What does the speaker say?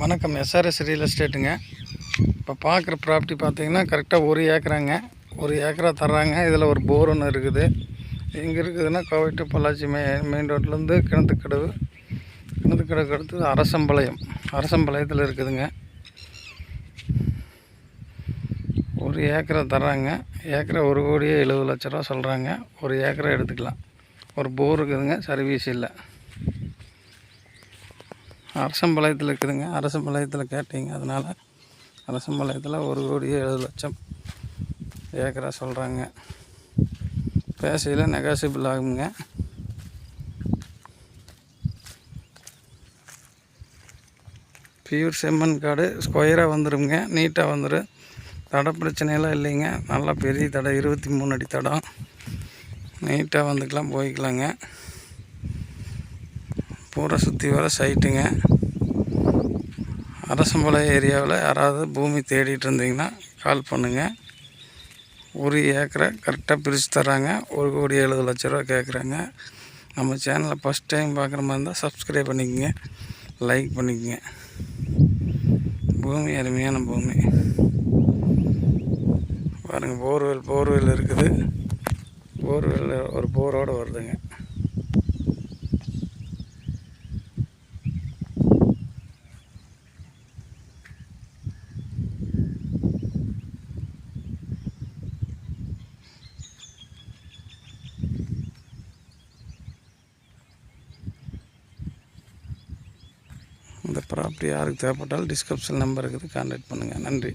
வணக்கம். SRS real எஸ்டேட்டுங்க இப்போ பார்க்குற ப்ராப்பர்ட்டி பார்த்தீங்கன்னா கரெக்டாக ஒரு ஏக்கராங்க. ஒரு ஏக்கரா தர்றாங்க. இதில் ஒரு போர் ஒன்று இருக்குது. எங்கே இருக்குதுன்னா கோவை டு பொள்ளாச்சி மெ மெயின் ரோட்லேருந்து கிணத்துக்கடவு கிணத்துக்கடவுக்கு அடுத்து அரசம்பாளையம். அரசம்பாளையத்தில் இருக்குதுங்க. ஒரு ஏக்கரை தர்றாங்க. ஏக்கரை ஒரு கோடியே எழுபது லட்ச ரூபா சொல்கிறாங்க ஒரு ஏக்கரா எடுத்துக்கலாம். ஒரு போர் இருக்குதுங்க. சர்வீஸ் இல்லை. அரசம்பாளையத்தில் இருக்குதுங்க. அரசம்பாளையத்தில் கேட்டீங்க அதனால் அரசம்பாளையத்தில் ஒரு கோடி எழுபது லட்சம் ஏக்கரா சொல்கிறாங்க பேசையில் நெகாசிபிள் ஆகுங்க. பியூர் செம்மண் காடு ஸ்கொயராக வந்துடுங்க நீட்டாக வந்துடும் தடை பிரச்சனையெல்லாம் இல்லைங்க. நல்லா பெரிய தடம் இருபத்தி மூணு அடி தடம் நீட்டாக வந்துக்கலாம் போய்க்கலாங்க. பூரா சுற்றி வர சைட்டுங்க அரசம்பாளையம் ஏரியாவில் யாராவது பூமி தேடிட்டு இருந்தீங்கன்னா கால் பண்ணுங்கள் ஒரு ஏக்கரை கரெக்டாக பிரித்து தராங்க ஒரு கோடி எழுபது லட்ச ரூபா கேட்குறாங்க நம்ம சேனலை ஃபஸ்ட் டைம் பார்க்குற மாதிரி இருந்தால் சப்ஸ்கிரைப் பண்ணிக்கோங்க. லைக் பண்ணிக்கோங்க. பூமி அருமையான பூமி. பாருங்கள் போர்வெல் போர்வெல் இருக்குது. போர்வெல் ஒரு போரோடு வருதுங்க. இந்த ப்ராப்பர்ட்டி யாருக்கு தேவைப்பட்டாலும் டிஸ்கிரிப்ஷன் நம்பர் இருக்குது கான்டாக்ட் பண்ணுங்கள் நன்றி.